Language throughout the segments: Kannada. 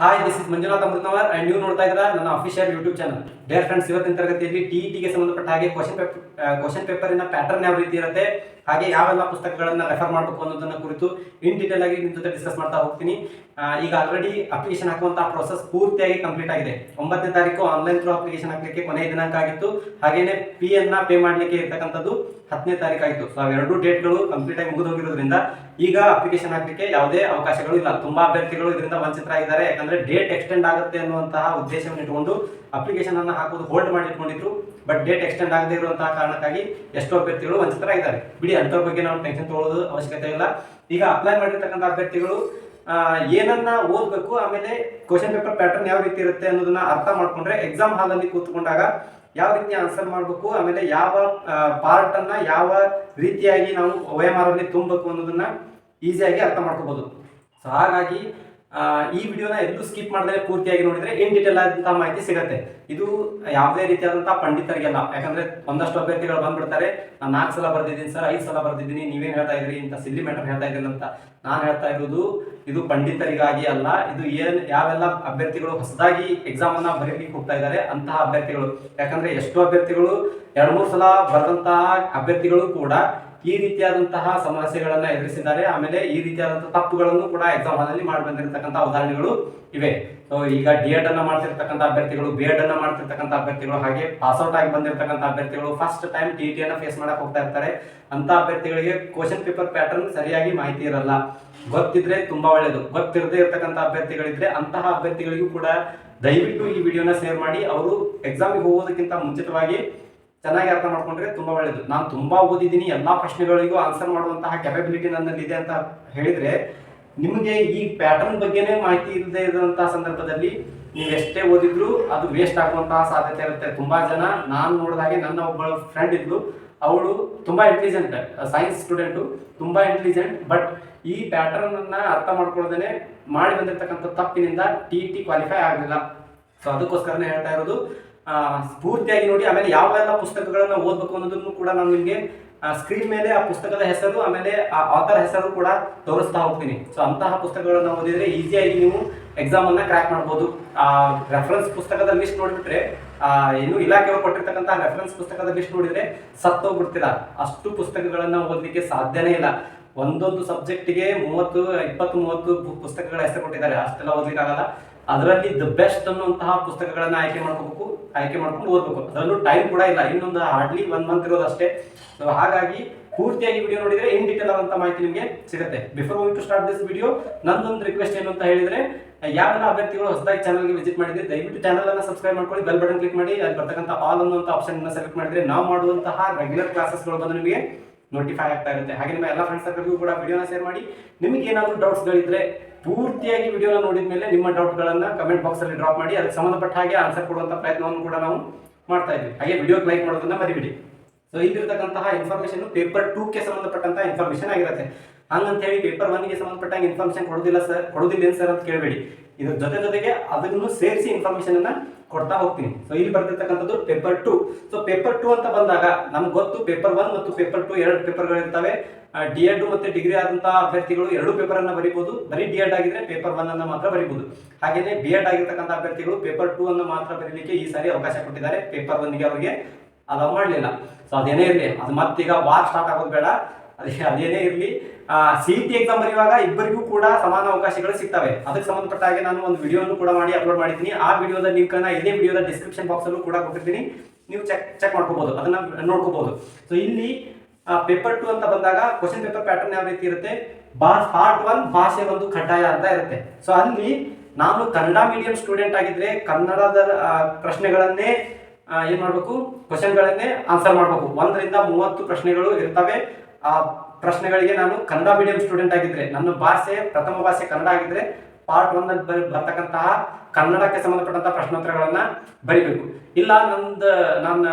Hi this is Manjunath Amritanavar and ನೀವು ನೋಡ್ತಾ ಇದ್ದೀರಾ ನನ್ನ official YouTube channel dear friends ಇವತ್ತಿನ ತರಗತಿಯಲ್ಲಿ ಟಿ ಗೆ ಸಂಬಂಧಪಟ್ಟ ಹಾಗೆ ಕ್ವಶನ್ ಪೇಪರ್ ಕ್ವಶನ್ ಪೇಪರಿನ ಪ್ಯಾಟರ್ನ್ ಯಾವ ರೀತಿ ಇರುತ್ತೆ, ಹಾಗೆ ಯಾವೆಲ್ಲ ಪುಸ್ತಕಗಳನ್ನ ರೆಫರ್ ಮಾಡಬೇಕು ಅನ್ನೋದನ್ನ ಕುರಿತು ಇನ್ ಡೀಟೇಲ್ ಆಗಿ ನಿಮ್ಮ ಜೊತೆ ಡಿಸ್ಕಸ್ ಮಾಡ್ತಾ ಹೋಗ್ತೀನಿ. ಈಗ ಆಲ್ರೆಡಿ ಅಪ್ಲಿಕೇಶನ್ ಹಾಕುವಂತಹ ಪ್ರೋಸೆಸ್ ಪೂರ್ತಿಯಾಗಿ ಕಂಪ್ಲೀಟ್ ಆಗಿದೆ. ಒಂಬತ್ತನೇ ತಾರೀಕು ಆನ್ಲೈನ್ ಥ್ರೂ ಅಪ್ಲಿಕೇಶನ್ ಹಾಕಲಿಕ್ಕೆ ಕೊನೆಯ ದಿನಾಂಕ ಆಗಿತ್ತು. ಹಾಗೆಯೇ ಪಿ ಅನ್ನ ಪೇ ಮಾಡಲಿಕ್ಕೆ ಇರ್ತಕ್ಕಂಥದ್ದು. ಹತ್ತನೇ ತಾರೀಕು ಆಯಿತು. ಸೊ ಅವೆರಡು ಡೇಟ್ಗಳು ಕಂಪ್ಲೀಟ್ ಆಗಿ ಮುಗಿದು ಹೋಗಿರೋದ್ರಿಂದ ಈಗ ಅಪ್ಲಿಕೇಶನ್ ಹಾಕಲಿಕ್ಕೆ ಯಾವುದೇ ಅವಕಾಶಗಳು ಇಲ್ಲ. ತುಂಬಾ ಅಭ್ಯರ್ಥಿಗಳು ಇದರಿಂದ ವಂಚಿತರಾಗಿದ್ದಾರೆ ಯಾಕಂದ್ರೆ ಡೇಟ್ ಎಕ್ಸ್ಟೆಂಡ್ ಆಗುತ್ತೆ ಅನ್ನುವಂತಹ ಉದ್ದೇಶವನ್ನು ಇಟ್ಕೊಂಡು ಅಪ್ಲಿಕೇಶನ್ ಅನ್ನು ಹಾಕೋದು ಹೋಲ್ಡ್ ಮಾಡಿ ಇಟ್ಕೊಂಡಿದ್ರು. ಬಟ್ ಡೇಟ್ ಎಕ್ಸ್ಟೆಂಡ್ ಆಗದೇ ಇರುವಂತಹ ಕಾರಣಕ್ಕಾಗಿ ಎಷ್ಟೋ ಅಭ್ಯರ್ಥಿಗಳು ವಂಚಿತರಾಗಿದ್ದಾರೆ ಬಿಡಿ, ಅಂಥವ್ರ ಬಗ್ಗೆ ನಾವು ಟೆನ್ಷನ್ ತಗೊಳ್ಳೋದು ಅವಶ್ಯಕತೆ ಇಲ್ಲ. ಈಗ ಅಪ್ಲೈ ಮಾಡಿರ್ತಕ್ಕಂಥ ಅಭ್ಯರ್ಥಿಗಳು ಏನನ್ನ ಓದಬೇಕು, ಆಮೇಲೆ ಕ್ವಶನ್ ಪೇಪರ್ ಪ್ಯಾಟರ್ನ್ ಯಾವ ರೀತಿ ಇರುತ್ತೆ ಅನ್ನೋದನ್ನ ಅರ್ಥ ಮಾಡ್ಕೊಂಡ್ರೆ ಎಕ್ಸಾಮ್ ಹಾಲ್ ಅಲ್ಲಿ ಕೂತ್ಕೊಂಡಾಗ ಯಾವ ರೀತಿ ಆನ್ಸರ್ ಮಾಡಬೇಕು? ಆಮೇಲೆ ಯಾವ ಪಾರ್ಟ್ ಅನ್ನ ಯಾವ ರೀತಿಯಾಗಿ ನಾವು ಅಲ್ಲಿ ತುಂಬಬೇಕು ಅನ್ನೋದನ್ನ ಈಸಿಯಾಗಿ ಅರ್ಥ ಮಾಡ್ಕೋಬಹುದು ಸೊ ಹಾಗಾಗಿ ಈ ವಿಡಿಯೋನ ಎಲ್ಲೂ ಸ್ಕಿಪ್ ಮಾಡಿದ್ರೆ ಪೂರ್ತಿಯಾಗಿ ನೋಡಿದ್ರೆ ಇನ್ ಡೀಟೇಲ್ ಆದಂತಹ ಮಾಹಿತಿ ಸಿಗುತ್ತೆ. ಇದು ಯಾವುದೇ ರೀತಿಯಾದಂತಹ ಪಂಡಿತರಿಗೆಲ್ಲ, ಯಾಕಂದ್ರೆ ಒಂದಷ್ಟು ಅಭ್ಯರ್ಥಿಗಳು ಬಂದ್ಬಿಡ್ತಾರೆ, ನಾನು ನಾಲ್ಕು ಸಲ ಬರ್ದಿದ್ದೀನಿ ಸರ್, ಐದು ಸಲ ಬರ್ದಿದ್ದೀನಿ, ನೀವೇನು ಹೇಳ್ತಾ ಇದ್ರಿ? ಇಂಥ ಸಿಲ್ಲಿ ಮ್ಯಾಟರ್ ಹೇಳ್ತಾ ಇದ್ದೀನಿ ಅಂತ ನಾನು ಹೇಳ್ತಾ ಇರೋದು, ಇದು ಪಂಡಿತರಿಗಾಗಿ ಅಲ್ಲ, ಇದು ಏನ್ ಯಾವೆಲ್ಲ ಅಭ್ಯರ್ಥಿಗಳು ಹೊಸದಾಗಿ ಎಕ್ಸಾಮ್ ಅನ್ನ ಬರೀಲಿಕ್ಕೆ ಹೋಗ್ತಾ ಇದ್ದಾರೆ, ಅಂತಹ ಅಭ್ಯರ್ಥಿಗಳು. ಯಾಕಂದ್ರೆ ಎಷ್ಟೋ ಅಭ್ಯರ್ಥಿಗಳು ಎರಡು ಮೂರು ಸಲ ಬರೆದಂತಹ ಅಭ್ಯರ್ಥಿಗಳು ಕೂಡ ಈ ರೀತಿಯಾದಂತಹ ಸಮಸ್ಯೆಗಳನ್ನ ಎದುರಿಸಿದ್ದಾರೆ. ಆಮೇಲೆ ಈ ರೀತಿಯಾದಂತಹ ತಪ್ಪುಗಳನ್ನು ಕೂಡ ಎಕ್ಸಾಮ್ ಹಾಲಲ್ಲಿ ಮಾಡಿ ಉದಾಹರಣೆಗಳು ಇವೆ. ಸೊ ಈಗ ಡಿ ಎಡ್ ಅನ್ನ ಮಾಡ್ತಿರ್ತಕ್ಕಂಥ ಅಭ್ಯರ್ಥಿಗಳು ಬಿ ಎಡ್ ಅನ್ನ ಮಾಡ್ತಿರ್ತಕ್ಕಂಥ ಅಭ್ಯರ್ಥಿಗಳು, ಹಾಗೆ ಪಾಸ್ಔಟ್ ಆಗಿ ಬಂದಿರತಕ್ಕಂಥ ಅಭ್ಯರ್ಥಿಗಳು ಫಸ್ಟ್ ಟೈಮ್ ಟಿ ಟಿ ಅನ್ನ ಫೇಸ್ ಮಾಡಕ್ ಹೋಗ್ತಾ ಇರ್ತಾರೆ. ಅಂತ ಅಭ್ಯರ್ಥಿಗಳಿಗೆ ಕ್ವಶನ್ ಪೇಪರ್ ಪ್ಯಾಟರ್ನ್ ಸರಿಯಾಗಿ ಮಾಹಿತಿ ಇರಲ್ಲ. ಗೊತ್ತಿದ್ರೆ ತುಂಬಾ ಒಳ್ಳೇದು. ಗೊತ್ತಿರದೇ ಇರತಕ್ಕಂಥ ಅಭ್ಯರ್ಥಿಗಳಿದ್ರೆ ಅಂತಹ ಅಭ್ಯರ್ಥಿಗಳಿಗೂ ಕೂಡ ದಯವಿಟ್ಟು ಈ ವಿಡಿಯೋನ ಶೇರ್ ಮಾಡಿ. ಅವರು ಎಕ್ಸಾಮಿಗೆ ಹೋಗೋದಕ್ಕಿಂತ ಮುಂಚಿತವಾಗಿ ಚೆನ್ನಾಗಿ ಅರ್ಥ ಮಾಡ್ಕೊಂಡ್ರೆ ತುಂಬಾ ಒಳ್ಳೇದು. ನಾನು ತುಂಬಾ ಓದಿದ್ದೀನಿ, ಎಲ್ಲಾ ಪ್ರಶ್ನೆಗಳಿಗೂ ಆನ್ಸರ್ ಮಾಡುವಂತಹ ಕೆಪಬಿಲಿಟಿ ನನ್ನಲ್ಲಿ ಇದೆ ಅಂತ ಹೇಳಿದ್ರೆ, ನಿಮಗೆ ಈ ಪ್ಯಾಟರ್ನ್ ಬಗ್ಗೆನೇ ಮಾಹಿತಿ ಇಲ್ಲದೆ ಇರುವಂತಹ ಸಂದರ್ಭದಲ್ಲಿ ನೀವು ಎಷ್ಟೇ ಓದಿದ್ರು ಅದು ವೇಸ್ಟ್ ಆಗುವಂತಹ ಸಾಧ್ಯತೆ ಇರುತ್ತೆ. ತುಂಬಾ ಜನ, ನಾನು ನೋಡಿದಾಗೆ ನನ್ನ ಒಬ್ಬ ಫ್ರೆಂಡ್ ಇದ್ಲು. ಅವಳು ತುಂಬಾ ಇಂಟೆಲಿಜೆಂಟ್ ಸೈನ್ಸ್ ಸ್ಟೂಡೆಂಟು ತುಂಬಾ ಇಂಟೆಲಿಜೆಂಟ್ ಬಟ್ ಈ ಪ್ಯಾಟರ್ನ್ ಅನ್ನ ಅರ್ಥ ಮಾಡ್ಕೊಳ್ಳೋದೇನೆ ಮಾಡಿ ಬಂದಿರತಕ್ಕಂಥ ತಪ್ಪಿನಿಂದ ಟಿ ಟಿ ಕ್ವಾಲಿಫೈ ಆಗಲಿಲ್ಲ. ಸೊ ಅದಕ್ಕೋಸ್ಕರನೇ ಹೇಳ್ತಾ ಇರೋದು ಆ, ಸ್ಫೂರ್ತಿಯಾಗಿ ನೋಡಿ ಆಮೇಲೆ ಯಾವೆಲ್ಲ ಪುಸ್ತಕಗಳನ್ನು ಓದ್ಬೇಕು ಅನ್ನೋದನ್ನು ಕೂಡ ನಾನು ನಿಮಗೆ ಸ್ಕ್ರೀನ್ ಮೇಲೆ ಆ ಪುಸ್ತಕದ ಹೆಸರು ಆಮೇಲೆ ಆ ಆಥರ್ ಹೆಸರು ಕೂಡ ತೋರಿಸ್ತಾ ಹೋಗ್ತೀನಿ. ಸೊ ಅಂತಹ ಪುಸ್ತಕಗಳನ್ನು ಓದಿದ್ರೆ ಈಸಿಯಾಗಿ ನೀವು ಎಕ್ಸಾಮ್ ಅನ್ನ ಕ್ರ್ಯಾಕ್ ಮಾಡ್ಬೋದು. ಆ ರೆಫರೆನ್ಸ್ ಪುಸ್ತಕದ ಲಿಸ್ಟ್ ನೋಡಿಬಿಟ್ರೆ ಏನು ಇಲಾಖೆಯವರು ಕೊಟ್ಟಿರ್ತಕ್ಕಂತಹ ರೆಫರೆನ್ಸ್ ಪುಸ್ತಕದ ಲಿಸ್ಟ್ ನೋಡಿದ್ರೆ ಸತ್ತೋಗ್ಬಿಡ್ತೀರಾ? ಅಷ್ಟು ಪುಸ್ತಕಗಳನ್ನು ಓದಲಿಕ್ಕೆ ಸಾಧ್ಯನೇ ಇಲ್ಲ. ಒಂದೊಂದು ಸಬ್ಜೆಕ್ಟಿಗೆ ಮೂವತ್ತು ಇಪ್ಪತ್ತು ಮೂವತ್ತು ಪುಸ್ತಕಗಳ ಹೆಸರು ಕೊಟ್ಟಿದ್ದಾರೆ. ಅಷ್ಟೆಲ್ಲ ಓದ್ಲಿಕ್ಕೆ ಆಗಲ್ಲ ಅದರಲ್ಲಿ ದ ಬೆಸ್ಟ್ ಅನ್ನುವಂತಹ ಪುಸ್ತಕಗಳನ್ನ ಆಯ್ಕೆ ಮಾಡ್ಕೋಬೇಕು, ಆಯ್ಕೆ ಮಾಡ್ಕೊಂಡು ಓದ್ಬೇಕು. ಅದರಲ್ಲೂ ಟೈಮ್ ಕೂಡ ಇಲ್ಲ. ಇನ್ನೊಂದು ಹಾರ್ಡ್ಲಿ ಒನ್ ಮಂತ್ ಇರೋದು ಅಷ್ಟೇ. ಸೊ ಹಾಗಾಗಿ ಪೂರ್ತಿಯಾಗಿ ವಿಡಿಯೋ ನೋಡಿದ್ರೆ ಇನ್ ಡೀಟೇಲ್ ಆದಂತ ಮಾಹಿತಿ ನಿಮಗೆ ಸಿಗುತ್ತೆ. Before going to start this video ನಂದೊಂದು ರಿಕ್ವೆಸ್ಟ್ ಏನು ಅಂತ ಹೇಳಿದ್ರೆ, ಯಾವೆಲ್ಲ ಅಭ್ಯರ್ಥಿಗಳು ಹೊಸದಾಗಿ ಚಾನಲ್ಗೆ ವಿಸಿಟ್ ಮಾಡಿದ್ರೆ, ದಯವಿಟ್ಟು ಚಾನಲ್ ಅನ್ನ ಸಬ್ಸ್ಕ್ರೈಬ್ ಮಾಡ್ಕೊಳ್ಳಿ ಬೆಲ್ ಬಟನ್ ಕ್ಲಿಕ್ ಮಾಡಿ, ಅಲ್ಲಿ ಬರ್ತಕ್ಕಂಥ ಆಲ್ ಅನ್ನುವಂಥ ಆಪ್ಷನ್ ಅನ್ನ ಸೆಲೆಕ್ಟ್ ಮಾಡಿದ್ರೆ ನಾವು ಮಾಡುವಂತಹ ರೆಗ್ಯುಲರ್ ಕ್ಲಾಸಸ್ಗಳು ಬಂದು ನಿಮಗೆ ನೋಟಿಫೈ ಆಗ್ತಾ ಇರುತ್ತೆ. ಹಾಗೆ ನಿಮ್ಮ ಎಲ್ಲ ಫ್ರೆಂಡ್ಸ್ ಸರ್ಕಲ್ಗೂ ಕೂಡ ವಿಡಿಯೋನ ಶೇರ್ ಮಾಡಿ. ನಿಮಗೆ ಏನಾದರೂ ಡೌಟ್ಸ್ಗಳಿದ್ರೆ ಪೂರ್ತಿಯಾಗಿ ವಿಡಿಯೋನ ನೋಡಿದ ಮೇಲೆ ನಿಮ್ಮ ಡೌಟ್ಗಳನ್ನು ಕಮೆಂಟ್ ಬಾಕ್ಸ್ ಅಲ್ಲಿ ಡ್ರಾಪ್ ಮಾಡಿ, ಅದಕ್ಕೆ ಸಂಬಂಧಪಟ್ಟ ಹಾಗೆ ಆನ್ಸರ್ ಕೊಡುವಂತ ಪ್ರಯತ್ನವನ್ನು ಕೂಡ ನಾವು ಮಾಡ್ತಾ ಇದ್ವಿ ಹಾಗೆ ವಿಡಿಯೋಗೆ ಲೈಕ್ ಮಾಡೋದನ್ನ ಮರಿಬಿಡಿ. ಸೊ ಇಲ್ಲಿರ್ತಕ್ಕಂತಹ ಇನ್ಫಾರ್ಮೇಷನ್ ಪೇಪರ್ಗೆ ಸಂಬಂಧಪಟ್ಟಂತಹ ಇನ್ಫಾರ್ಮೇಷನ್ ಆಗಿರುತ್ತೆ. ಹಂಗಂತ ಹೇಳಿ ಪೇಪರ್ಗೆ ಸಂಬಂಧಪಟ್ಟಂಗೆ ಇನ್ಫಾರ್ಮೇಷನ್ ಕೊಡೋದಿಲ್ಲ ಸರ್ ಕೊಡೋದಿಲ್ಲ ಸರ್ ಅಂತ ಕೇಳಬೇಡಿ. ಇದ್ರ ಜೊತೆ ಜೊತೆಗೆ ಅದನ್ನು ಸೇರಿಸಿ ಇನ್ಫಾರ್ಮೇಶನ್ ಅನ್ನ ಕೊಡ್ತಾ ಹೋಗ್ತೀನಿ. ಸೊ ಇಲ್ಲಿ ಬರ್ತಿರ್ತಕ್ಕಂಥದ್ದು paper two so paper two ಅಂತ ಬಂದಾಗ ನಮ್ಗೆ ಗೊತ್ತು ಪೇಪರ್ ಒನ್ ಮತ್ತು ಪೇಪರ್ ಟು ಎರಡು ಪೇಪರ್ಗಳಿರ್ತವೆ ಡಿ ಎಡ್ ಮತ್ತೆ ಡಿಗ್ರಿ ಆದಂತಹ ಅಭ್ಯರ್ಥಿಗಳು ಎರಡು ಪೇಪರ್ ಅನ್ನ ಬರೀಬಹುದು ಬರೀ ಡಿ ಎಡ್ ಆಗಿದ್ರೆ ಪೇಪರ್ ಒನ್ ಅನ್ನ ಮಾತ್ರ ಬರೀಬಹುದು ಹಾಗೆಯೇ ಬಿ ಎಡ್ ಆಗಿರ್ತಕ್ಕಂಥ ಅಭ್ಯರ್ಥಿಗಳು ಪೇಪರ್ ಟು ಅನ್ನು ಮಾತ್ರ ಬರೀಲಿಕ್ಕೆ ಈ ಸಾರಿ ಅವಕಾಶ ಕೊಟ್ಟಿದ್ದಾರೆ. ಪೇಪರ್ ಒನ್ಗೆ ಅವರಿಗೆ ಅಲೌ ಮಾಡಲಿಲ್ಲ. ಸೊ ಅದೇನೇ ಇರಲಿ, ಅದು ಮತ್ತೀಗ ವಾರ್ ಸ್ಟಾರ್ಟ್ ಆಗೋದು ಬೇಡ. ಅದೇ, ಅದೇನೇ ಇರಲಿ ಸಿ ಟಿ ಎಕ್ಸಾಮ್ ಬರೆಯುವಾಗ ಇಬ್ಬರಿಗೂ ಕೂಡ ಸಮಾನ ಅವಕಾಶಗಳು ಸಿಗ್ತವೆ. ಅದಕ್ಕೆ ಸಂಬಂಧಪಟ್ಟ ಹಾಗೆ ನಾನು ಒಂದು ವಿಡಿಯೋನು ಕೂಡ ಮಾಡಿ ಅಪ್ಲೋಡ್ ಮಾಡಿದ್ದೀನಿ. ಆ ವಿಡಿಯೋದ ಲಿಂಕ್ ಅನ್ನ ಇದೇ ವಿಡಿಯೋದ ಡಿಸ್ಕ್ರಿಪ್ಷನ್ ಬಾಕ್ಸ್ ಅಲ್ಲೂ ಕೂಡ ಕೊಟ್ಟಿರ್ತೀನಿ. ನೀವು ಚೆಕ್ ಚೆಕ್ ಮಾಡ್ಕೋಬಹುದು ಅದನ್ನ ನೋಡ್ಕೋಬಹುದು ಸೊ ಇಲ್ಲಿ ಪೇಪರ್ ಟು ಅಂತ ಬಂದಾಗ ಕ್ವಶನ್ ಪೇಪರ್ ಪ್ಯಾಟರ್ನ್ ಯಾವ ರೀತಿ ಇರುತ್ತೆ? ಪಾರ್ಟ್ ಒನ್ ಭಾಷೆ ಒಂದು ಕಡ್ಡಾಯ ಅಂತ ಇರುತ್ತೆ. ಸೊ ಅಲ್ಲಿ ನಾನು ಕನ್ನಡ ಮೀಡಿಯಂ ಸ್ಟೂಡೆಂಟ್ ಆಗಿದ್ರೆ ಕನ್ನಡದ ಪ್ರಶ್ನೆಗಳನ್ನೇ ಏನ್ ಮಾಡ್ಬೇಕು? ಕ್ವಶನ್ಗಳನ್ನೇ ಆನ್ಸರ್ ಮಾಡ್ಬೇಕು. ಒಂದರಿಂದ ಮೂವತ್ತು ಪ್ರಶ್ನೆಗಳು ಇರ್ತವೆ. ಆ ಪ್ರಶ್ನೆಗಳಿಗೆ ನಾನು ಕನ್ನಡ ಮೀಡಿಯಂ ಸ್ಟೂಡೆಂಟ್ ಆಗಿದ್ರೆ, ನನ್ನ ಭಾಷೆ, ಪ್ರಥಮ ಭಾಷೆ ಕನ್ನಡ ಆಗಿದ್ರೆ ಪಾರ್ಟ್ ಒನ್ ಬರ್- ಬರ್ತಕ್ಕಂತಹ ಕನ್ನಡಕ್ಕೆ ಸಂಬಂಧಪಟ್ಟಂತಹ ಪ್ರಶ್ನೋತ್ತರಗಳನ್ನ ಬರಿಬೇಕು. ಇಲ್ಲ, ನಂದು, ನನ್ನ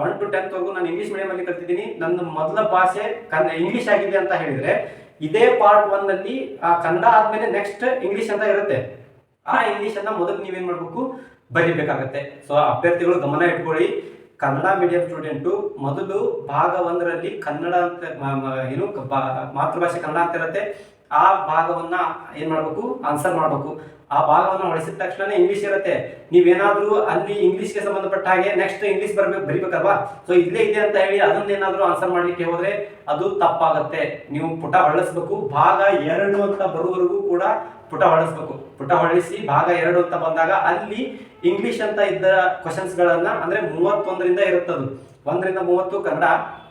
ಒನ್ ಟು ಟೆಂತ್ ವರೆಗೂ ನಾನು ಇಂಗ್ಲಿಷ್ ಮೀಡಿಯಂ ಅಲ್ಲಿ ಕಲ್ತಿದ್ದೀನಿ. ನನ್ನ ಮೊದಲ ಭಾಷೆ ಕನ್ನ ಇಂಗ್ಲಿಷ್ ಆಗಿದೆ ಅಂತ ಹೇಳಿದ್ರೆ, ಇದೇ ಪಾರ್ಟ್ ಒನ್ನಲ್ಲಿ, ಆ, ಕನ್ನಡ ಆದ್ಮೇಲೆ ನೆಕ್ಸ್ಟ್ ಇಂಗ್ಲಿಷ್ ಅಂತ ಇರುತ್ತೆ. ಆ ಇಂಗ್ಲಿಷ್ ಅನ್ನ ಮೊದಲು ನೀವೇನ್ ಮಾಡ್ಬೇಕು? ಬರಿಬೇಕಾಗತ್ತೆ. ಸೊ ಅಭ್ಯರ್ಥಿಗಳು ಗಮನ ಇಟ್ಕೊಳ್ಳಿ. ಕನ್ನಡ ಮೀಡಿಯಂ ಸ್ಟೂಡೆಂಟು ಮೊದಲು ಭಾಗ ಒಂದರಲ್ಲಿ ಕನ್ನಡ ಅಂತ ಏನು ಮಾತೃಭಾಷೆ ಕನ್ನಡ ಅಂತ ಇರುತ್ತೆ. ಆ ಭಾಗವನ್ನ ಏನ್ ಮಾಡ್ಬೇಕು? ಆನ್ಸರ್ ಮಾಡ್ಬೇಕು. ಆ ಭಾಗವನ್ನು ಹೊಡೆಸಿದ ತಕ್ಷಣ ಇಂಗ್ಲಿಷ್ ಇರುತ್ತೆ. ನೀವೇನಾದ್ರೂ ಅಲ್ಲಿ ಇಂಗ್ಲಿಷ್ಗೆ ಸಂಬಂಧಪಟ್ಟ ಹಾಗೆ ನೆಕ್ಸ್ಟ್ ಇಂಗ್ಲಿಷ್ ಬರ್ಬೇಕು, ಬರಿಬೇಕಲ್ವಾ? ಸೊ ಇಲ್ಲೇ ಇದೆ ಅಂತ ಹೇಳಿ ಅದನ್ನೇನಾದ್ರೂ ಆನ್ಸರ್ ಮಾಡ್ಲಿಕ್ಕೆ ಹೋದ್ರೆ ಅದು ತಪ್ಪಾಗತ್ತೆ. ನೀವು ಪುಟ ಹೊಳಸ್ಬೇಕು ಭಾಗ ಎರಡು ಅಂತ ಬರುವವರೆಗೂ ಕೂಡ ಪುಟ ಹೊಡೆಸ್ಬೇಕು ಪುಟ ಹೊಳಿಸಿ ಭಾಗ ಎರಡು ಅಂತ ಬಂದಾಗ ಅಲ್ಲಿ ಇಂಗ್ಲಿಷ್ ಅಂತ ಇದ್ದ ಕ್ವಶನ್ಸ್ ಗಳನ್ನ ಅಂದ್ರೆ ಮೂವತ್ತೊಂದರಿಂದ ಇರುತ್ತದು. ಒಂದರಿಂದ ಮೂವತ್ತು, ಕನ್ನಡ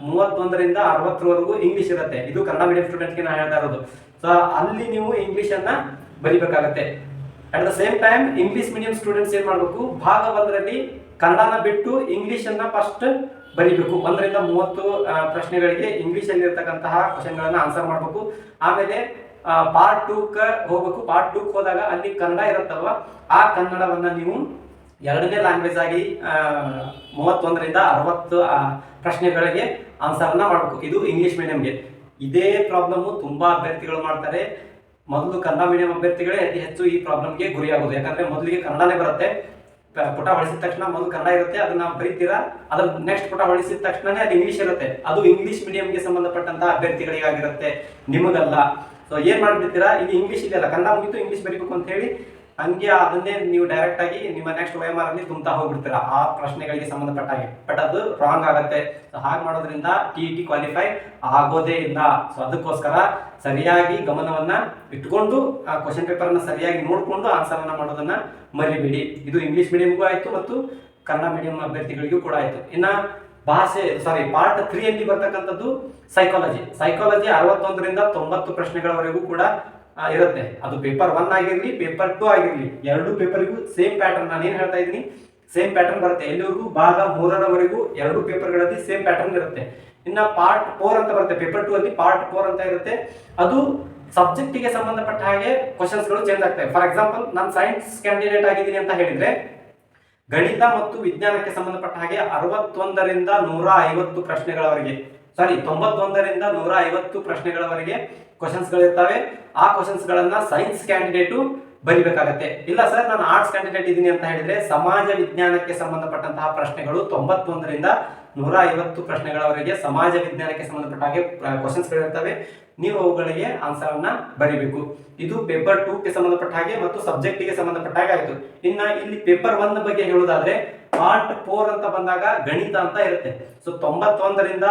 ಮೂವತ್ತೊಂದರಿಂದ ಅರವತ್ತರವರೆಗೂ ಇಂಗ್ಲಿಷ್ ಇರುತ್ತೆ. ಇದು ಕನ್ನಡ ಮೀಡಿಯಂ ಸ್ಟೂಡೆಂಟ್ಗೆ ನಾನು ಹೇಳ್ತಾ ಇರೋದು. ಸೊ ಅಲ್ಲಿ ನೀವು ಇಂಗ್ಲಿಷ್ ಅನ್ನ ಬರಿಬೇಕಾಗತ್ತೆ. At the same time English medium students ಏನ್ ಮಾಡಬೇಕು? ಭಾಗ ಒಂದರಲ್ಲಿ ಕನ್ನಡನ ಬಿಟ್ಟು ಇಂಗ್ಲಿಷ್ ಅನ್ನ ಫಸ್ಟ್ ಬರಿಬೇಕು. ಒಂದರಿಂದ ಮೂವತ್ತು ಪ್ರಶ್ನೆಗಳಿಗೆ ಇಂಗ್ಲಿಷ್ ಅಲ್ಲಿ ಇರ್ತಕ್ಕಂತಹ ಕ್ವಶನ್ ಗಳನ್ನ ಆನ್ಸರ್ ಮಾಡಬೇಕು. ಆಮೇಲೆ ಪಾರ್ಟ್ ಟೂ ಕ ಹೋಗ್ಬೇಕು. ಪಾರ್ಟ್ ಟೂಕ್ ಹೋದಾಗ ಅಲ್ಲಿ ಕನ್ನಡ ಇರುತ್ತಲ್ವ? ಆ ಕನ್ನಡವನ್ನ ನೀವು ಎರಡನೇ ಲ್ಯಾಂಗ್ವೇಜ್ ಆಗಿ ಮೂವತ್ತೊಂದರಿಂದ ಅರವತ್ತು ಪ್ರಶ್ನೆಗಳಿಗೆ ಆನ್ಸರ್ನ ಮಾಡಬೇಕು. ಇದು ಇಂಗ್ಲಿಷ್ ಮೀಡಿಯಂಗೆ ಇದೇ ಪ್ರಾಬ್ಲಮ್ ತುಂಬಾ ಅಭ್ಯರ್ಥಿಗಳು ಮಾಡ್ತಾರೆ. ಮೊದಲು ಕನ್ನಡ ಮೀಡಿಯಂ ಅಭ್ಯರ್ಥಿಗಳೇ ಅತಿ ಹೆಚ್ಚು ಈ ಪ್ರಾಬ್ಲಮ್ಗೆ ಗುರಿಯಾಗೋದು ಯಾಕಂದ್ರೆ ಮೊದಲಿಗೆ ಕನ್ನಡನೇ ಬರುತ್ತೆ. ಪುಟ ಹೊಳಿಸಿದ ತಕ್ಷಣ ಮೊದಲು ಕನ್ನಡ ಇರುತ್ತೆ, ಅದನ್ನ ಬರೀತೀರಾ? ಅದ್ರ ನೆಕ್ಸ್ಟ್ ಪುಟ ಹೊಳಿಸಿದ ತಕ್ಷಣನೇ ಅದು ಇಂಗ್ಲಿಷ್ ಇರುತ್ತೆ. ಅದು ಇಂಗ್ಲಿಷ್ ಮೀಡಿಯಂಗೆ ಸಂಬಂಧಪಟ್ಟಂತಹ ಅಭ್ಯರ್ಥಿಗಳಿಗಾಗಿರುತ್ತೆ. ನಿಮಗಲ್ಲ. ಸೊ ಏನ್ ಮಾಡ್ಬಿಡ್ತೀರಾ? ಇಲ್ಲಿ ಇಂಗ್ಲಿಷ್ ಇದೆಯಲ್ಲ, ಕನ್ನಡ ಮುಗಿತು ಇಂಗ್ಲಿಷ್ ಬರೀಬೇಕು ಅಂತ ಹೇಳಿ ಹಂಗೆ ಅದನ್ನೇ ನೀವು ಡೈರೆಕ್ಟ್ ಆಗಿ ನಿಮ್ಮ ನೆಕ್ಸ್ಟ್ ವೈ ಅಲ್ಲಿ ತುಂಬ್ತಾ ಹೋಗ್ಬಿಡ್ತೀರಾ. ಆ ಪ್ರಶ್ನೆಗಳಿಗೆ ಸಂಬಂಧಪಟ್ಟ ಹಾಗೆ ಬಟ್ ಅದು ರಾಂಗ್ ಆಗುತ್ತೆ. ಹಾಗೆ ಮಾಡೋದ್ರಿಂದ ಟಿ ಟಿ ಕ್ವಾಲಿಫೈ ಆಗೋದೇ ಇಲ್ಲ. ಸೊ ಅದಕ್ಕೋಸ್ಕರ ಸರಿಯಾಗಿ ಗಮನವನ್ನ ಇಟ್ಕೊಂಡು, ಆ ಕ್ವಶನ್ ಪೇಪರ್ ಅನ್ನ ಸರಿಯಾಗಿ ನೋಡ್ಕೊಂಡು ಆನ್ಸರ್ ಅನ್ನ ಮಾಡೋದನ್ನ ಮರಿಬೇಡಿ. ಇದು ಇಂಗ್ಲಿಷ್ ಮೀಡಿಯಂಗೂ ಆಯ್ತು ಮತ್ತು ಕನ್ನಡ ಮೀಡಿಯಂ ಅಭ್ಯರ್ಥಿಗಳಿಗೂ ಕೂಡ ಆಯ್ತು. ಇನ್ನ ಭಾಷೆ ಸಾರಿ ಪಾರ್ಟ್ ತ್ರೀ ಅಲ್ಲಿ ಬರ್ತಕ್ಕಂಥದ್ದು ಸೈಕಾಲಜಿ ಸೈಕಾಲಜಿ ಅರವತ್ತೊಂದರಿಂದ ತೊಂಬತ್ತು ಪ್ರಶ್ನೆಗಳವರೆಗೂ ಕೂಡ ಇರುತ್ತೆ. ಅದು ಪೇಪರ್ ಒನ್ ಆಗಿರಲಿ ಪೇಪರ್ ಟೂ ಆಗಿರಲಿ, ಎರಡು ಪೇಪರ್ಗೂ ಸೇಮ್ ಪ್ಯಾಟರ್ನ್ ನಾನು ಏನು ಹೇಳ್ತಾ ಇದ್ದೀನಿ? ಸೇಮ್ ಪ್ಯಾಟರ್ನ್ ಬರುತ್ತೆ. ಎಲ್ಲಿವರೆಗೂ? ಭಾಗ ಮೂರರವರೆಗೂ ಎರಡು ಪೇಪರ್ಗಳಲ್ಲಿ ಸೇಮ್ ಪ್ಯಾಟರ್ನ್ ಇರುತ್ತೆ. ಇನ್ನ ಪಾರ್ಟ್ ಫೋರ್ ಅಂತ ಬರುತ್ತೆ. ಪೇಪರ್ ಟೂ ಅಲ್ಲಿ ಪಾರ್ಟ್ ಫೋರ್ ಅಂತ ಇರುತ್ತೆ. ಅದು ಸಬ್ಜೆಕ್ಟಿಗೆ ಸಂಬಂಧಪಟ್ಟ ಹಾಗೆ ಕ್ವಶನ್ಸ್ಗಳು ಚೇಂಜ್ ಆಗ್ತವೆ. ಫಾರ್ ಎಕ್ಸಾಂಪಲ್ ನಾನು ಸೈನ್ಸ್ ಕ್ಯಾಂಡಿಡೇಟ್ ಆಗಿದ್ದೀನಿ ಅಂತ ಹೇಳಿದ್ರೆ ಗಣಿತ ಮತ್ತು ವಿಜ್ಞಾನಕ್ಕೆ ಸಂಬಂಧಪಟ್ಟ ಹಾಗೆ ಅರವತ್ತೊಂದರಿಂದ ನೂರ ಐವತ್ತು ಪ್ರಶ್ನೆಗಳವರೆಗೆ ಸಾರಿ ತೊಂಬತ್ತೊಂದರಿಂದ ನೂರ ಐವತ್ತು ಪ್ರಶ್ನೆಗಳವರೆಗೆ ಕ್ವಶನ್ಸ್ ಗಳಿರ್ತವೆ. ಆ ಕ್ವಶನ್ಸ್ ಗಳನ್ನ ಸೈನ್ಸ್ ಕ್ಯಾಂಡಿಡೇಟು ಬರಿಬೇಕಾಗತ್ತೆ. ಇಲ್ಲ ಸರ್ ನಾನು ಆರ್ಟ್ಸ್ ಕ್ಯಾಂಡಿಡೇಟ್ ಇದ್ದೀನಿ ಅಂತ ಹೇಳಿದ್ರೆ ಸಮಾಜ ವಿಜ್ಞಾನಕ್ಕೆ ಸಂಬಂಧಪಟ್ಟಂತಹ ಪ್ರಶ್ನೆಗಳು ತೊಂಬತ್ತೊಂದರಿಂದ ನೂರ ಐವತ್ತು ಪ್ರಶ್ನೆಗಳವರೆಗೆ ಸಮಾಜ ವಿಜ್ಞಾನಕ್ಕೆ ಸಂಬಂಧಪಟ್ಟ ಹಾಗೆ ಕ್ವಶನ್ಸ್ ಗಳಿರ್ತವೆ. ನೀವು ಅವುಗಳಿಗೆ ಆನ್ಸರ್ ಅನ್ನ ಬರಿಬೇಕು. ಇದು ಪೇಪರ್ ಟೂ ಗೆ ಸಂಬಂಧಪಟ್ಟ ಹಾಗೆ ಮತ್ತು ಸಬ್ಜೆಕ್ಟ್ಗೆ ಸಂಬಂಧಪಟ್ಟ ಹಾಗೆ ಆಯ್ತು. ಇನ್ನ ಇಲ್ಲಿ ಪೇಪರ್ ಒನ್ ಬಗ್ಗೆ ಹೇಳುವುದಾದ್ರೆ ಪಾರ್ಟ್ ಫೋರ್ ಅಂತ ಬಂದಾಗ ಗಣಿತ ಅಂತ ಇರುತ್ತೆ. ಸೊ ತೊಂಬತ್ತೊಂದರಿಂದ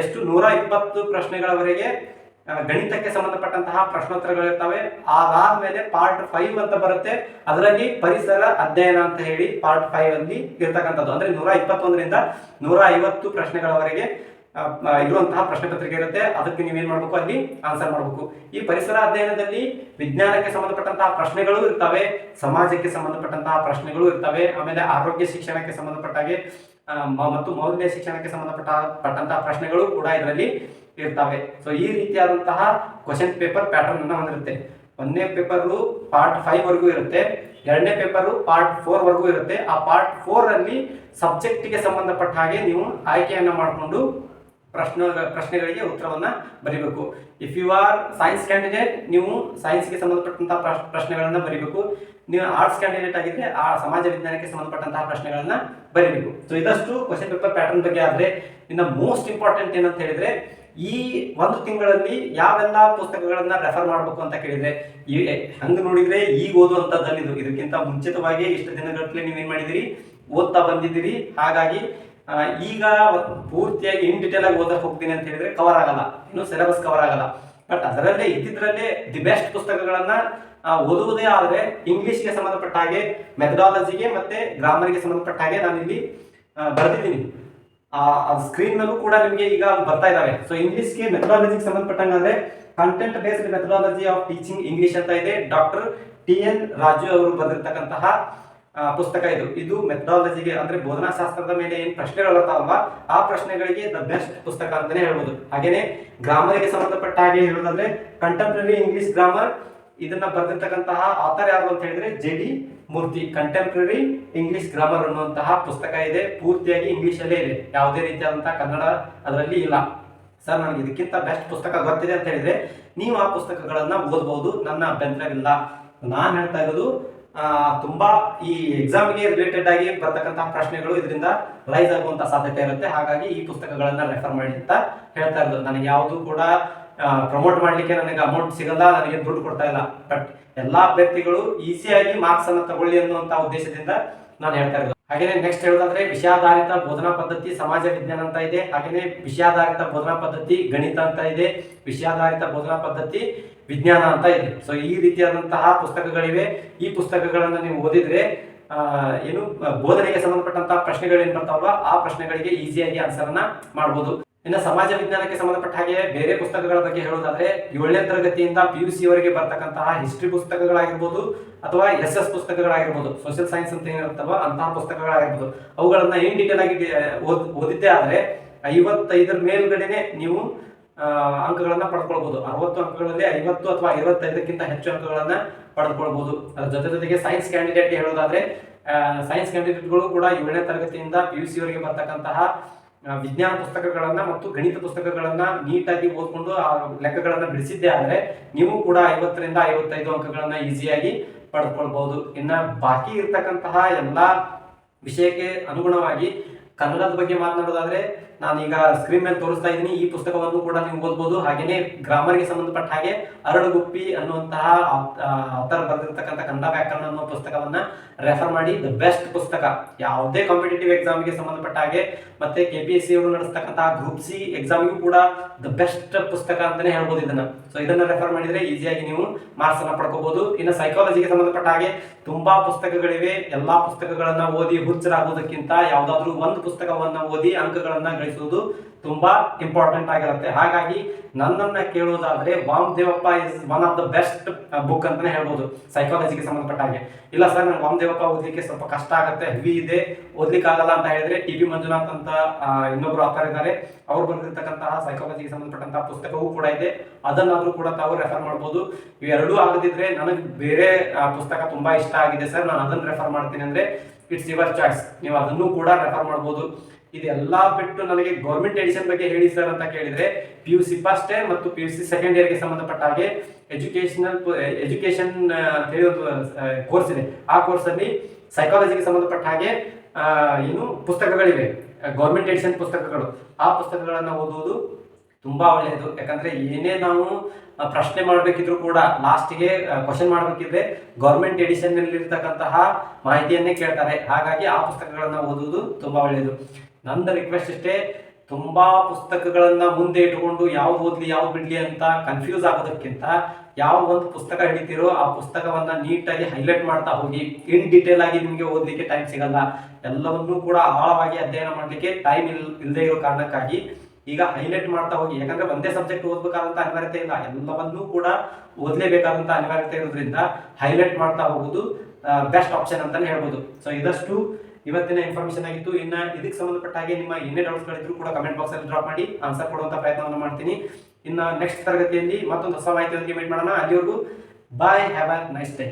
ಎಷ್ಟು? ನೂರ ಇಪ್ಪತ್ತು ಪ್ರಶ್ನೆಗಳವರೆಗೆ ಗಣಿತಕ್ಕೆ ಸಂಬಂಧಪಟ್ಟಂತಹ ಪ್ರಶ್ನೋತ್ತರಗಳಿರ್ತವೆ. ಅದಾದ್ಮೇಲೆ ಪಾರ್ಟ್ ಫೈವ್ ಅಂತ ಬರುತ್ತೆ. ಅದರಲ್ಲಿ ಪರಿಸರ ಅಧ್ಯಯನ ಅಂತ ಹೇಳಿ ಪಾರ್ಟ್ ಫೈವ್ ಅಲ್ಲಿ ಇರ್ತಕ್ಕಂಥದ್ದು. ಅಂದ್ರೆ ನೂರ ಇಪ್ಪತ್ತೊಂದರಿಂದ ನೂರ ಐವತ್ತು ಪ್ರಶ್ನೆಗಳವರೆಗೆ ಇರುವಂತಹ ಪ್ರಶ್ನೆ ಪತ್ರಿಕೆ ಇರುತ್ತೆ. ಅದಕ್ಕೆ ನೀವೇನ್ ಮಾಡಬೇಕು ಅಲ್ಲಿ? ಆನ್ಸರ್ ಮಾಡಬೇಕು. ಈ ಪರಿಸರ ಅಧ್ಯಯನದಲ್ಲಿ ವಿಜ್ಞಾನಕ್ಕೆ ಸಂಬಂಧಪಟ್ಟಂತಹ ಪ್ರಶ್ನೆಗಳು ಇರ್ತವೆ ಸಮಾಜಕ್ಕೆ ಸಂಬಂಧಪಟ್ಟಂತಹ ಪ್ರಶ್ನೆಗಳು ಇರ್ತವೆ ಆಮೇಲೆ ಆರೋಗ್ಯ ಶಿಕ್ಷಣಕ್ಕೆ ಸಂಬಂಧಪಟ್ಟ ಹಾಗೆ ಆ, ಮತ್ತು ಮೌಲ್ಯ ಶಿಕ್ಷಣಕ್ಕೆ ಸಂಬಂಧಪಟ್ಟ ಪಟ್ಟಂತಹ ಪ್ರಶ್ನೆಗಳು ಕೂಡ ಇದರಲ್ಲಿ ಇರ್ತವೆ. ಸೊ ಈ ರೀತಿಯಾದಂತಹ ಕ್ವಶನ್ ಪೇಪರ್ ಪ್ಯಾಟರ್ನ್ ಅನ್ನ ಹೊಂದಿರುತ್ತೆ. ಒಂದನೇ ಪೇಪರ್ ಪಾರ್ಟ್ ಫೈವ್ ವರೆಗೂ ಇರುತ್ತೆ. ಎರಡನೇ ಪೇಪರ್ ಪಾರ್ಟ್ ಫೋರ್ ವರೆಗೂ ಇರುತ್ತೆ. ಆ ಪಾರ್ಟ್ ಫೋರ್ ಅಲ್ಲಿ ಸಬ್ಜೆಕ್ಟ್ ಸಂಬಂಧಪಟ್ಟ ಹಾಗೆ ನೀವು ಆಯ್ಕೆಯನ್ನ ಮಾಡಿಕೊಂಡು ಪ್ರಶ್ನೆ ಪ್ರಶ್ನೆಗಳಿಗೆ ಉತ್ತರವನ್ನು ಬರೀಬೇಕು. If you are science candidate ನೀವು ಸೈನ್ಸ್ಗೆ ಸಂಬಂಧಪಟ್ಟಂತಹ ಪ್ರಶ್ನೆಗಳನ್ನು ಬರೀಬೇಕು. ನೀವು ಆರ್ಟ್ಸ್ ಕ್ಯಾಂಡಿಡೇಟ್ ಆಗಿದ್ರೆ ಆ ಸಮಾಜ ವಿಜ್ಞಾನಕ್ಕೆ ಸಂಬಂಧಪಟ್ಟಂತಹ ಪ್ರಶ್ನೆಗಳನ್ನು ಬರೀಬೇಕು. ಸೊ ಇದಷ್ಟು ಕ್ವಶನ್ ಪೇಪರ್ ಪ್ಯಾಟರ್ನ್ ಬಗ್ಗೆ ಆದ್ರೆ, ಇನ್ನು ಮೋಸ್ಟ್ ಇಂಪಾರ್ಟೆಂಟ್ ಏನಂತ ಹೇಳಿದ್ರೆ, ಈ ಒಂದು ತಿಂಗಳಲ್ಲಿ ಯಾವೆಲ್ಲ ಪುಸ್ತಕಗಳನ್ನ ರೆಫರ್ ಮಾಡಬೇಕು ಅಂತ ಕೇಳಿದ್ರೆ, ಈ ಹಂಗ ನೋಡಿದ್ರೆ ಈಗ ಓದುವಂಥದ್ದಲ್ಲಿ ಇದು ಇದಕ್ಕಿಂತ ಮುಂಚಿತವಾಗಿ ಇಷ್ಟು ನೀವು ನೀವೇನ್ ಮಾಡಿದಿರಿ ಓದ್ತಾ ಬಂದಿದ್ದೀರಿ. ಹಾಗಾಗಿ ಈಗ ಪೂರ್ತಿಯಾಗಿ ಇನ್ ಡಿಟೇಲ್ ಆಗಿ ಓದಕ್ಕೆ ಹೋಗ್ತೀನಿ ಅಂತ ಹೇಳಿದ್ರೆ ಕವರ್ ಆಗಲ್ಲ. ಇನ್ನು ಸಿಲೆಬಸ್ ಕವರ್ ಆಗಲ್ಲ. ಬಟ್ ಅದರಲ್ಲೇ ಇದ್ದಿದ್ರಲ್ಲೇ ದಿ ಬೆಸ್ಟ್ ಪುಸ್ತಕಗಳನ್ನ ಓದುವುದೇ ಆದರೆ ಇಂಗ್ಲಿಷ್ಗೆ ಸಂಬಂಧಪಟ್ಟ ಹಾಗೆ ಮೆಥಡಾಲಜಿಗೆ ಮತ್ತೆ ಗ್ರಾಮರ್ಗೆ ಸಂಬಂಧಪಟ್ಟ ಹಾಗೆ ನಾನು ಇಲ್ಲಿ ಬರೆದಿದ್ದೀನಿ. ಸ್ಕ್ರೀನ್ ಮೇಲೂ ಕೂಡ ನಿಮಗೆ ಈಗ ಬರ್ತಾ ಇದಾವೆ. ಸೊ ಇಂಗ್ಲಿಷ್ಗೆ ಮೆಥಡಾಲಜಿಗೆ ಸಂಬಂಧಪಟ್ಟಂಗಾದ್ರೆ content based methodology of teaching English ಅಂತ ಇದೆ. ಡಾಕ್ಟರ್ ಟಿ ಎನ್ ರಾಜು ಅವರು ಬರೆದಿರ್ತಕ್ಕಂತಹ ಪುಸ್ತಕ ಇದು. ಇದು ಮೆಥಡಾಲಜಿಗೆ ಅಂದ್ರೆ ಬೋಧನಾ ಶಾಸ್ತ್ರದ ಮೇಲೆ ಏನು ಪ್ರಶ್ನೆಗಳು ಬರ್ತಾವಲ್ವಾ? ಆ ಪ್ರಶ್ನೆಗಳಿಗೆ ದ ಬೆಸ್ಟ್ ಪುಸ್ತಕ ಅಂತಾನೆ ಹೇಳ್ಬೋದು. ಹಾಗೇನೆ ಗ್ರಾಮರ್ಗೆ ಸಂಬಂಧಪಟ್ಟ ಹಾಗೆ ಹೇಳೋದಂದ್ರೆ ಕಂಟೆಂಪ್ರರಿ ಇಂಗ್ಲಿಷ್ ಗ್ರಾಮರ್ ಇದನ್ನ ಬರೆದಿರ್ತಕ್ಕಂತಹ ಆಥರ್ ಯಾರು ಅಂತ ಹೇಳಿದ್ರೆ J D Murthy contemporary English grammar ಅನ್ನುವಂತಹ ಪುಸ್ತಕ ಇದೆ. ಪೂರ್ತಿಯಾಗಿ ಇಂಗ್ಲಿಷ್ ಅಲ್ಲೇ ಇದೆ. ಯಾವುದೇ ರೀತಿಯಾದಂತಹ ಕನ್ನಡ ಅದರಲ್ಲಿ ಇಲ್ಲ. ಸರ್, ನನಗೆ ಇದಕ್ಕಿಂತ ಬೆಸ್ಟ್ ಪುಸ್ತಕ ಗೊತ್ತಿದೆ ಅಂತ ಹೇಳಿದ್ರೆ ನೀವು ಆ ಪುಸ್ತಕಗಳನ್ನ ಓದಬಹುದು ನನ್ನ ಅಭ್ಯಂತರವಿಲ್ಲ ನಾನು ಹೇಳ್ತಾ ಇರೋದು ತುಂಬಾ ಈ ಎಕ್ಸಾಮ್ಗೆ ರಿಲೇಟೆಡ್ ಆಗಿ ಬರ್ತಕ್ಕಂತಹ ಪ್ರಶ್ನೆಗಳು ಇದರಿಂದ ರೈಸ್ ಆಗುವಂತ ಸಾಧ್ಯತೆ ಇರುತ್ತೆ. ಹಾಗಾಗಿ ಈ ಪುಸ್ತಕಗಳನ್ನ ರೆಫರ್ ಮಾಡಿ ಅಂತ ಹೇಳ್ತಾ ಇರೋದು. ನನಗೆ ಯಾವುದು ಕೂಡ ಪ್ರಮೋಟ್ ಮಾಡ್ಲಿಕ್ಕೆ ನನಗೆ ಅಮೌಂಟ್ ಸಿಗಲ್ಲ, ನನಗೆ ದುಡ್ಡು ಕೊಡ್ತಾ ಇಲ್ಲ. ಬಟ್ ಎಲ್ಲಾ ಅಭ್ಯರ್ಥಿಗಳು ಈಸಿಯಾಗಿ ಮಾರ್ಕ್ಸ್ ಅನ್ನು ತಗೊಳ್ಳಿ ಅನ್ನುವಂತ ಉದ್ದೇಶದಿಂದ ನಾನು ಹೇಳ್ತಾ ಇರೋದು. ಹಾಗೇನೆ ನೆಕ್ಸ್ಟ್ ಹೇಳೋದಾದ್ರೆ ವಿಷಯಾಧಾರಿತ ಬೋಧನಾ ಪದ್ಧತಿ, ಸಮಾಜ ವಿಜ್ಞಾನ ಅಂತ ಇದೆ. ಹಾಗೇನೆ ವಿಷಯಾಧಾರಿತ ಬೋಧನಾ ಪದ್ಧತಿ, ಗಣಿತ ಅಂತ ಇದೆ. ವಿಷಯಾಧಾರಿತ ಬೋಧನಾ ಪದ್ಧತಿ, ವಿಜ್ಞಾನ ಅಂತ ಇದೆ. ಸೊ ಈ ರೀತಿಯಾದಂತಹ ಪುಸ್ತಕಗಳಿವೆ. ಈ ಪುಸ್ತಕಗಳನ್ನು ನೀವು ಓದಿದ್ರೆ ಏನು, ಬೋಧನೆಗೆ ಸಂಬಂಧಪಟ್ಟಂತಹ ಪ್ರಶ್ನೆಗಳೇನು ಬರ್ತಾವಲ್ಲ ಆ ಪ್ರಶ್ನೆಗಳಿಗೆ ಈಸಿಯಾಗಿ ಆನ್ಸರ್ ಅನ್ನ ಮಾಡಬಹುದು ಇನ್ನು ಸಮಾಜ ವಿಜ್ಞಾನಕ್ಕೆ ಸಂಬಂಧಪಟ್ಟ ಹಾಗೆ ಬೇರೆ ಪುಸ್ತಕಗಳ ಬಗ್ಗೆ ಹೇಳೋದಾದ್ರೆ ಏಳನೇ ತರಗತಿಯಿಂದ ಪಿ ಯು ಸಿ ವರೆಗೆ ಬರ್ತಕ್ಕಂತಹ ಹಿಸ್ಟ್ರಿ ಪುಸ್ತಕಗಳಾಗಿರ್ಬೋದು ಅಥವಾ ಎಸ್ ಎಸ್ ಪುಸ್ತಕಗಳಾಗಿರ್ಬೋದು ಸೋಷಿಯಲ್ ಸೈನ್ಸ್ ಅಂತ ಏನಿರುತ್ತವ ಅಂತಹ ಪುಸ್ತಕಗಳಾಗಿರ್ಬೋದು. ಅವುಗಳನ್ನ ಏನ್ ಡೀಟೇಲ್ ಆಗಿ ಓದಿದ್ದೆ ಓದ್ ಓದಿದ್ದೇ ಆದ್ರೆ ಐವತ್ತೈದರ ಮೇಲ್ಗಡೆನೆ ನೀವು ಅಂಕಗಳನ್ನು ಪಡ್ಕೊಳ್ಬಹುದು ಅರವತ್ತು ಅಂಕಗಳಲ್ಲಿ ಐವತ್ತು ಅಥವಾ ಐವತ್ತೈದಕ್ಕಿಂತ ಹೆಚ್ಚು ಅಂಕಗಳನ್ನ ಪಡೆದುಕೊಳ್ಬಹುದು ಅದ್ರ ಜೊತೆ ಜೊತೆಗೆ ಸೈನ್ಸ್ ಕ್ಯಾಂಡಿಡೇಟ್ ಹೇಳೋದಾದ್ರೆ ಸೈನ್ಸ್ ಕ್ಯಾಂಡಿಡೇಟ್ಗಳು ಕೂಡ ಏಳನೇ ತರಗತಿಯಿಂದ ಪಿ ಯು ಸಿ ವರೆಗೆ ಬರ್ತಕ್ಕಂತಹ ವಿಜ್ಞಾನ ಪುಸ್ತಕಗಳನ್ನ ಮತ್ತು ಗಣಿತ ಪುಸ್ತಕಗಳನ್ನ ನೀಟಾಗಿ ಓದ್ಕೊಂಡು ಆ ಲೆಕ್ಕಗಳನ್ನ ಬಿಡಿಸಿದ್ದೆ ಆದ್ರೆ ನೀವು ಕೂಡ ಐವತ್ತರಿಂದ ಐವತ್ತೈದು ಅಂಕಗಳನ್ನ ಈಸಿಯಾಗಿ ಪಡೆದುಕೊಳ್ಬಹುದು ಇನ್ನ ಬಾಕಿ ಇರ್ತಕ್ಕಂತಹ ಎಲ್ಲಾ ವಿಷಯಕ್ಕೆ ಅನುಗುಣವಾಗಿ ಕನ್ನಡದ ಬಗ್ಗೆ ಮಾತನಾಡೋದಾದ್ರೆ ನಾನೀಗ ಸ್ಕ್ರೀನ್ ಮೇಲೆ ತೋರಿಸ್ತಾ ಇದ್ದೀನಿ. ಈ ಪುಸ್ತಕವನ್ನು ಕೂಡ ನೀವು ಓದ್ಬೋದು. ಹಾಗೇನೆ ಗ್ರಾಮರ್ಗೆ ಸಂಬಂಧಪಟ್ಟ ಹಾಗೆ ಅರಳುಗುಪ್ಪಿ ಅನ್ನುವಂತಹ ಆಥರ್ ಬರೆದಿರ್ತಕ್ಕಂಥ ಕನ್ನಡ ವ್ಯಾಕರಣ ಅನ್ನೋ ಪುಸ್ತಕವನ್ನ ರೆಫರ್ ಮಾಡಿ. ದ ಬೆಸ್ಟ್ ಪುಸ್ತಕ. ಯಾವುದೇ ಕಾಂಪಿಟೇಟಿವ್ ಎಕ್ಸಾಮ್ಗೆ ಸಂಬಂಧಪಟ್ಟ ಹಾಗೆ, ಮತ್ತೆ ಕೆ ಪಿ ಎಸ್ ಸಿ ಅವರು ನಡೆಸ್ತಕ್ಕಂತಹ ಗ್ರೂಪ್ ಸಿ ಎಕ್ಸಾಮ್ಗೂ ಕೂಡ ದ ಬೆಸ್ಟ್ ಪುಸ್ತಕ ಅಂತಾನೆ ಹೇಳ್ಬೋದು ಇದನ್ನ. ಸೊ ಇದನ್ನ ರೆಫರ್ ಮಾಡಿದ್ರೆ ಈಸಿಯಾಗಿ ನೀವು ಮಾರ್ಕ್ಸ್ ಅನ್ನ ಪಡ್ಕೋಬಹುದು ಇನ್ನು ಸೈಕಾಲಜಿಗೆ ಸಂಬಂಧಪಟ್ಟ ಹಾಗೆ ತುಂಬಾ ಪುಸ್ತಕಗಳಿವೆ. ಎಲ್ಲಾ ಪುಸ್ತಕಗಳನ್ನ ಓದಿ ಹುಚ್ಚರಾಗೋದಕ್ಕಿಂತ ಯಾವ್ದಾದ್ರು ಒಂದು ಪುಸ್ತಕವನ್ನ ಓದಿ ಅಂಕಗಳನ್ನ ಗಳಿಸುವುದು ತುಂಬಾ ಇಂಪಾರ್ಟೆಂಟ್ ಆಗಿರುತ್ತೆ. ಹಾಗಾಗಿ ನನ್ನನ್ನ ಕೇಳೋದಾದ್ರೆ Vamadevappa is one of the best book ಅಂತಾನೆ ಹೇಳ್ಬೋದು ಸೈಕಾಲಜಿಗೆ ಸಂಬಂಧಪಟ್ಟ ಹಾಗೆ. ಇಲ್ಲ ಸರ್ ನಂಗೆ ವಾಮದೇವಪ್ಪ ಓದ್ಲಿಕ್ಕೆ ಸ್ವಲ್ಪ ಕಷ್ಟ ಆಗುತ್ತೆ ಹೆವಿ ಇದೆ, ಓದ್ಲಿಕ್ಕೆ ಆಗಲ್ಲ ಅಂತ ಹೇಳಿದ್ರೆ ಟಿ ಬಿ ಮಂಜುನಾಥ್ ಅಂತ ಇನ್ನೊಬ್ರು ಆಥರ್ ಇದ್ದಾರೆ. ಅವ್ರು ಬರೆದಿರ್ತಕ್ಕಂತಹ ಸೈಕಾಲಜಿಗೆ ಸಂಬಂಧಪಟ್ಟಂತಹ ಪುಸ್ತಕವೂ ಕೂಡ ಇದೆ. ಅದನ್ನಾದ್ರೂ ಕೂಡ ತಾವು ರೆಫರ್ ಮಾಡ್ಬೋದು. ಇವೆರಡೂ ಆಗದಿದ್ರೆ ನನಗೆ ಬೇರೆ ಪುಸ್ತಕ ತುಂಬಾ ಇಷ್ಟ ಆಗಿದೆ ಸರ್ ನಾನು ಅದನ್ನ ರೆಫರ್ ಮಾಡ್ತೀನಿ ಅಂದ್ರೆ ಇಟ್ಸ್ ಯುವರ್ ಚಾಯ್ಸ್ ನೀವು ಅದನ್ನು ಕೂಡ ರೆಫರ್ ಮಾಡ್ಬೋದು. ಇದೆಲ್ಲ ಬಿಟ್ಟು ನನಗೆ ಗೌರ್ಮೆಂಟ್ ಎಡಿಷನ್ ಬಗ್ಗೆ ಹೇಳಿ ಸರ್ ಅಂತ ಕೇಳಿದ್ರೆ P U C first year ಮತ್ತು ಪಿ ಯು ಸಿ ಸೆಕೆಂಡ್ ಇಯರ್ಗೆ ಸಂಬಂಧಪಟ್ಟ ಹಾಗೆ ಎಜುಕೇಶನಲ್ ಎಜುಕೇಶನ್ ಅಂತ ಕೋರ್ಸ್ ಇದೆ. ಆ ಕೋರ್ಸ್ ಅಲ್ಲಿ ಸೈಕಾಲಜಿಗೆ ಸಂಬಂಧಪಟ್ಟ ಹಾಗೆ ಏನು ಪುಸ್ತಕಗಳಿವೆ. ಗೌರ್ಮೆಂಟ್ ಎಡಿಷನ್ ಪುಸ್ತಕಗಳು. ಆ ಪುಸ್ತಕಗಳನ್ನ ಓದುವುದು ತುಂಬಾ ಒಳ್ಳೆಯದು. ಯಾಕಂದ್ರೆ ಏನೇ ನಾವು ಪ್ರಶ್ನೆ ಮಾಡಬೇಕಿದ್ರು ಕೂಡ ಲಾಸ್ಟ್ಗೆ ಕ್ವಶನ್ ಮಾಡಬೇಕಿದ್ರೆ ಗೌರ್ಮೆಂಟ್ ಎಡಿಷನ್ ಇರ್ತಕ್ಕಂತಹ ಮಾಹಿತಿಯನ್ನೇ ಕೇಳ್ತಾರೆ. ಹಾಗಾಗಿ ಆ ಪುಸ್ತಕಗಳನ್ನ ಓದುವುದು ತುಂಬಾ ಒಳ್ಳೆಯದು. ನನ್ನ ರಿಕ್ವೆಸ್ಟ್ ಇಷ್ಟೇ, ತುಂಬಾ ಪುಸ್ತಕಗಳನ್ನು ಮುಂದೆ ಇಟ್ಕೊಂಡು ಯಾವ ಓದಲಿ ಯಾವ ಬಿಡ್ಲಿ ಅಂತ ಕನ್ಫ್ಯೂಸ್ ಆಗೋದಕ್ಕಿಂತ ಯಾವ ಒಂದು ಪುಸ್ತಕ ಹಿಡಿತೀರೋ ಆ ಪುಸ್ತಕವನ್ನ ನೀಟಾಗಿ ಹೈಲೈಟ್ ಮಾಡ್ತಾ ಹೋಗಿ ಇನ್ ಡೀಟೇಲ್ ಆಗಿ ನಿಮಗೆ ಓದ್ಲಿಕ್ಕೆ ಟೈಮ್ ಸಿಗಲ್ಲ. ಎಲ್ಲವನ್ನೂ ಕೂಡ ಆಳವಾಗಿ ಅಧ್ಯಯನ ಮಾಡ್ಲಿಕ್ಕೆ ಟೈಮ್ ಇಲ್ ಇಲ್ಲದೆ ಇರೋ ಕಾರಣಕ್ಕಾಗಿ ಈಗ ಹೈಲೈಟ್ ಮಾಡ್ತಾ ಹೋಗಿ, ಯಾಕಂದ್ರೆ ಒಂದೇ ಸಬ್ಜೆಕ್ಟ್ ಓದ್ಬೇಕಾದಂತ ಅನಿವಾರ್ಯತೆ ಇಲ್ಲ. ಎಲ್ಲವನ್ನೂ ಕೂಡ ಓದ್ಲೇಬೇಕಾದಂತ ಅನಿವಾರ್ಯತೆ ಇರೋದ್ರಿಂದ ಹೈಲೈಟ್ ಮಾಡ್ತಾ ಹೋಗೋದು ಬೆಸ್ಟ್ ಆಪ್ಷನ್ ಅಂತಾನೆ ಹೇಳ್ಬೋದು. ಸೊ ಇದಷ್ಟು. ಇವತ್ತಿನ ಇನ್ಫಾರ್ಮೇಶನ್ ಆಗಿತ್ತು. ಇನ್ನ ಇದಕ್ಕೆ ಸಂಬಂಧಪಟ್ಟ ಹಾಗೆ ನಿಮ್ಮ ಏನೇ ಡೌಟ್ಸ್ಗಳಿದ್ರು ಕೂಡ ಕಮೆಂಟ್ ಬಾಕ್ಸ್ ಅಲ್ಲಿ ಡ್ರಾಪ್ ಮಾಡಿ ಆನ್ಸರ್ ಕೊಡುವಂತ ಪ್ರಯತ್ನವನ್ನು ಮಾಡ್ತೀನಿ. ಇನ್ನ ನೆಕ್ಸ್ಟ್ ತರಗತಿಯಲ್ಲಿ ಮತ್ತೊಂದು ಹೊಸ ಮಾಹಿತಿಯೊಂದಿಗೆ ಮೀಟ್ ಮಾಡೋಣ. ಅಲ್ಲಿವರೆಗೂ bye have a nice day